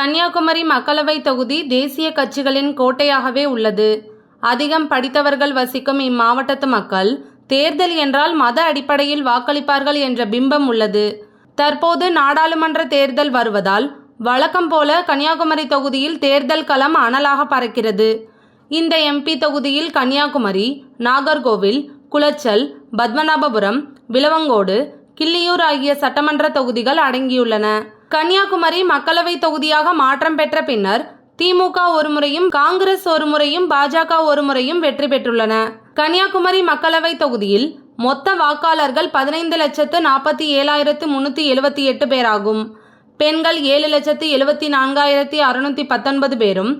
கன்னியாகுமரி மக்களவை தொகுதி தேசிய கட்சிகளின் கோட்டையாகவே உள்ளது. அதிகம் படித்தவர்கள் வசிக்கும் இம்மாவட்டத்து மக்கள் தேர்தல் என்றால் மத அடிப்படையில் வாக்களிப்பார்கள் என்ற பிம்பம் உள்ளது. தற்போது நாடாளுமன்ற தேர்தல் வருவதால் வழக்கம் போல கன்னியாகுமரி தொகுதியில் தேர்தல் களம் அனலாக பறக்கிறது. இந்த எம்பி தொகுதியில் கன்னியாகுமரி நாகர்கோவில் குளச்சல் பத்மநாபபுரம் விலவங்கோடு கிள்ளியூர் ஆகிய சட்டமன்ற தொகுதிகள் அடங்கியுள்ளன. கன்னியாகுமரி மக்களவை தொகுதியாக மாற்றம் பெற்ற பின்னர் திமுக ஒரு முறையும் காங்கிரஸ் ஒரு முறையும் பாஜக ஒரு முறையும் வெற்றி பெற்றுள்ளன. கன்னியாகுமரி மக்களவை தொகுதியில் மொத்த வாக்காளர்கள் பதினைந்து லட்சத்து நாற்பத்தி ஏழாயிரத்து முன்னூற்றி எழுபத்தி எட்டு பேராகும். பெண்கள் ஏழு லட்சத்து எழுபத்தி நான்காயிரத்தி அறுநூற்றி பத்தொன்பது பேரும்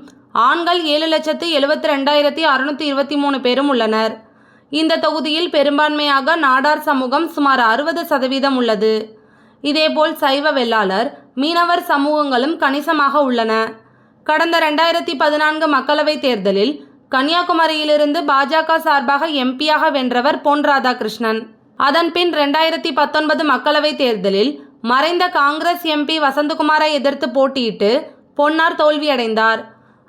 ஆண்கள் ஏழு லட்சத்து எழுபத்தி ரெண்டாயிரத்தி அறுநூற்றி இருபத்தி மூணு பேரும் உள்ளனர். இந்த தொகுதியில் பெரும்பான்மையாக நாடார் சமூகம் சுமார் அறுபது சதவீதம் உள்ளது. இதேபோல் சைவ வெள்ளாளர் மீனவர் சமூகங்களும் கணிசமாக உள்ளன. கடந்த ரெண்டாயிரத்தி பதினான்கு மக்களவைத் தேர்தலில் கன்னியாகுமரியிலிருந்து பாஜக சார்பாக எம்பியாக வென்றவர் பொன் ராதாகிருஷ்ணன். அதன்பின் ரெண்டாயிரத்தி பத்தொன்பது மக்களவைத் தேர்தலில் மறைந்த காங்கிரஸ் எம்பி வசந்தகுமாரை எதிர்த்து போட்டியிட்டு பொன்னார் தோல்வியடைந்தார்.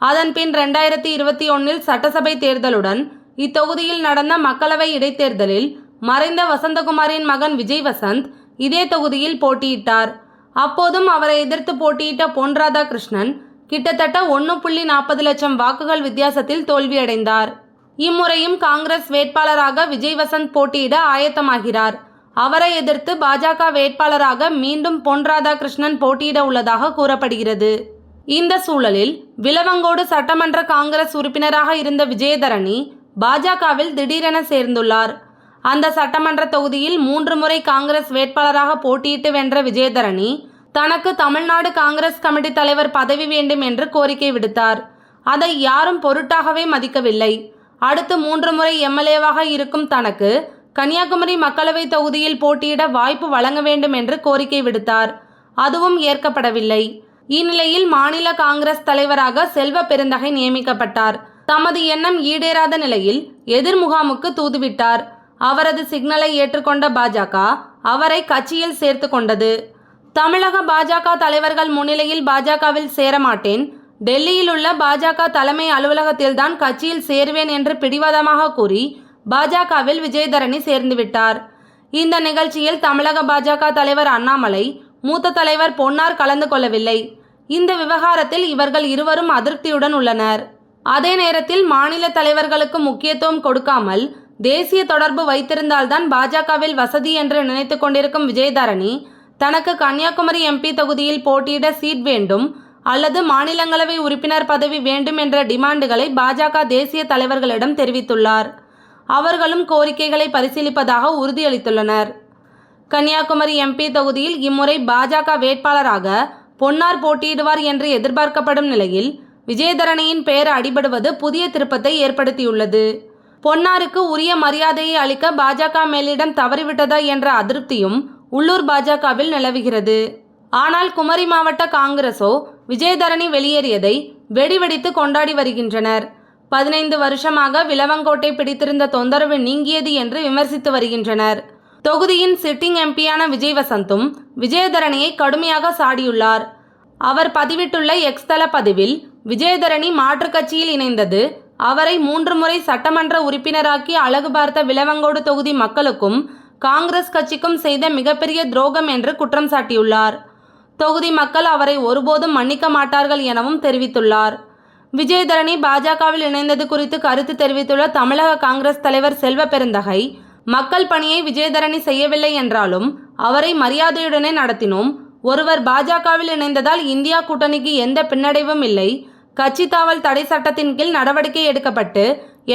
அதன்பின் ரெண்டாயிரத்தி இருபத்தி ஒன்னில் சட்டசபை தேர்தலுடன் இத்தொகுதியில் நடந்த மக்களவை இடைத்தேர்தலில் மறைந்த வசந்தகுமாரின் மகன் விஜய் வசந்த் இதே தொகுதியில் போட்டியிட்டார். அப்போதும் அவரை எதிர்த்து போட்டியிட்ட பொன் ராதாகிருஷ்ணன் கிட்டத்தட்ட ஒன்று புள்ளி நாற்பது லட்சம் வாக்குகள் வித்தியாசத்தில் தோல்வியடைந்தார். இம்முறையும் காங்கிரஸ் வேட்பாளராக விஜய் வசந்த் போட்டியிட ஆயத்தமாகிறார். அவரை எதிர்த்து பாஜக வேட்பாளராக மீண்டும் பொன் ராதாகிருஷ்ணன் போட்டியிட உள்ளதாக கூறப்படுகிறது. இந்த சூழலில் விலவங்கோடு சட்டமன்ற காங்கிரஸ் உறுப்பினராக இருந்த விஜயதரணி பாஜகவில் திடீரென சேர்ந்துள்ளார். அந்த சட்டமன்ற தொகுதியில் மூன்று முறை காங்கிரஸ் வேட்பாளராக போட்டியிட்டு வென்ற விஜயதரணி தனக்கு தமிழ்நாடு காங்கிரஸ் கமிட்டி தலைவர் பதவி வேண்டும் என்று கோரிக்கை விடுத்தார். அதை யாரும் பொருட்டாகவே மதிக்கவில்லை. அடுத்து மூன்று முறை எம்எல்ஏவாக இருக்கும் தனக்கு கன்னியாகுமரி மக்களவை தொகுதியில் போட்டியிட வாய்ப்பு வழங்க வேண்டும் என்று கோரிக்கை விடுத்தார். அதுவும் ஏற்கப்படவில்லை. இந்நிலையில் மாநில காங்கிரஸ் தலைவராக செல்வ பெருந்தகை நியமிக்கப்பட்டார். தமது எண்ணம் ஈடேறாத நிலையில் எதிர்முகாமுக்கு தூதுவிட்டார். அவரது சிக்னலை ஏற்றுக்கொண்ட பாஜக அவரை கட்சியில் சேர்த்து கொண்டது. தமிழக பாஜக தலைவர்கள் முன்னிலையில் பாஜகவில் சேரமாட்டேன். டெல்லியில் உள்ள பாஜக தலைமை அலுவலகத்தில்தான் கட்சியில் சேருவேன் என்று பிடிவாதமாக கூறி பாஜகவில் விஜயதரணி சேர்ந்துவிட்டார். இந்த நிகழ்ச்சியில் தமிழக பாஜக தலைவர் அண்ணாமலை மூத்த தலைவர் பொன்னார் கலந்து கொள்ளவில்லை. இந்த விவகாரத்தில் இவர்கள் இருவரும் அதிருப்தியுடன் உள்ளனர். அதே நேரத்தில் மாநில தலைவர்களுக்கு முக்கியத்துவம் கொடுக்காமல் தேசிய தொடர்பு வைத்திருந்தால்தான் பாஜகவில் வசதி என்று நினைத்து கொண்டிருக்கும் விஜயதரணி தனக்கு கன்னியாகுமரி எம்பி தொகுதியில் போட்டியிட சீட் வேண்டும் அல்லது மாநிலங்களவை உறுப்பினர் பதவி வேண்டும் என்ற டிமாண்டுகளை பாஜக தேசிய தலைவர்களிடம் தெரிவித்துள்ளார். அவர்களும் கோரிக்கைகளை பரிசீலிப்பதாக உறுதியளித்துள்ளனர். கன்னியாகுமரி எம்பி தொகுதியில் இம்முறை பாஜக வேட்பாளராக பொன்னார் போட்டியிடுவார் என்று எதிர்பார்க்கப்படும் நிலையில் விஜயதரணியின் பெயர் அடிபடுவது புதிய திருப்பத்தை ஏற்படுத்தியுள்ளது. பொன்னாருக்கு உரிய மரியாதையை அளிக்க பாஜக மேலிடம் தவறிவிட்டதா என்ற அதிருப்தியும் உள்ளூர் பாஜகவில் நிலவுகிறது. ஆனால் குமரி மாவட்ட காங்கிரசோ விஜயதரணி வெளியேறியதை வெடிவெடித்து கொண்டாடி வருகின்றனர். பதினைந்து வருஷமாக விலவங்கோட்டை பிடித்திருந்த தொந்தரவு நீங்கியது என்று விமர்சித்து வருகின்றனர். தொகுதியின் சிட்டிங் எம்பியான விஜய் வசந்தும் விஜயதரணியை கடுமையாக சாடியுள்ளார். அவர் பதிவிட்டுள்ள எக்ஸ்தல பதிவில் விஜயதரணி மாற்றுக் கட்சியில் இணைந்தது அவரை மூன்று முறை சட்டமன்ற உறுப்பினராக்கி அழகு பார்த்த விலவங்கோடு தொகுதி மக்களுக்கும் காங்கிரஸ் கட்சிக்கும் செய்த மிகப்பெரிய துரோகம் என்று குற்றம் சாட்டியுள்ளார். தொகுதி மக்கள் அவரை ஒருபோதும் மன்னிக்க மாட்டார்கள் எனவும் தெரிவித்துள்ளார். விஜயதரணி பாஜகவில் இணைந்தது குறித்து கருத்து தெரிவித்துள்ள தமிழக காங்கிரஸ் தலைவர் செல்வ பெருந்தகை மக்கள் பணியை விஜயதரணி செய்யவில்லை என்றாலும் அவரை மரியாதையுடனே நடத்தினோம். ஒருவர் பாஜகவில் இணைந்ததால் இந்தியா கூட்டணிக்கு எந்த பின்னடைவும் இல்லை. கட்சி தாவல் தடை சட்டத்தின் கீழ் நடவடிக்கை எடுக்கப்பட்டு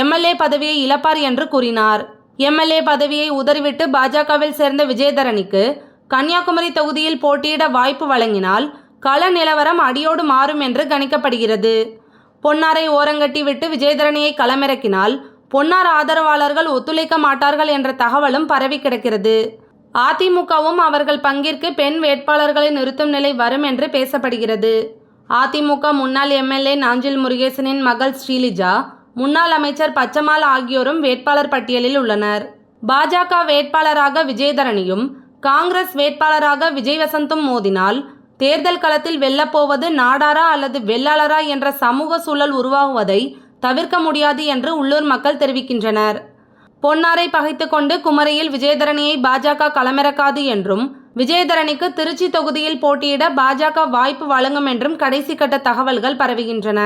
எம்எல்ஏ பதவியை இழப்பார் என்று கூறினார். எம்எல்ஏ பதவியை உதறிவிட்டு பாஜகவில் சேர்ந்த விஜயதரணிக்கு கன்னியாகுமரி தொகுதியில் போட்டியிட வாய்ப்பு வழங்கினால் கள நிலவரம் அடியோடு மாறும் என்று கணிக்கப்படுகிறது. பொன்னாரை ஓரங்கட்டி விட்டு விஜயதரணியை களமிறக்கினால் பொன்னார் ஆதரவாளர்கள் ஒத்துழைக்க மாட்டார்கள் என்ற தகவலும் பரவி கிடக்கிறது. அதிமுகவும் அவர்கள் பங்கிற்கு பெண் வேட்பாளர்களை நிறுத்தும் நிலை வரும் என்று பேசப்படுகிறது. அதிமுக முன்னாள் எம்எல்ஏ நாஞ்சில் முருகேசனின் மகள் ஸ்ரீலிஜா முன்னாள் அமைச்சர் பச்சமால் ஆகியோரும் வேட்பாளர் பட்டியலில் உள்ளனர். பாஜக வேட்பாளராக விஜயதரணியும் காங்கிரஸ் வேட்பாளராக விஜய் வசந்தும் மோதினால் தேர்தல் களத்தில் வெல்லப்போவது நாடாரா அல்லது வெள்ளாளரா என்ற சமூக சூழல் உருவாகுவதை தவிர்க்க முடியாது என்று உள்ளூர் மக்கள் தெரிவிக்கின்றனர். பொன்னாரை பகைத்துக்கொண்டு குமரியில் விஜயதரணியை பாஜக களமிறக்காது என்றும் விஜயதரணிக்கு திருச்சி தொகுதியில் போட்டியிட பாஜக வாய்ப்பு வழங்கும் என்றும் கடைசி கட்ட தகவல்கள் பரவுகின்றன.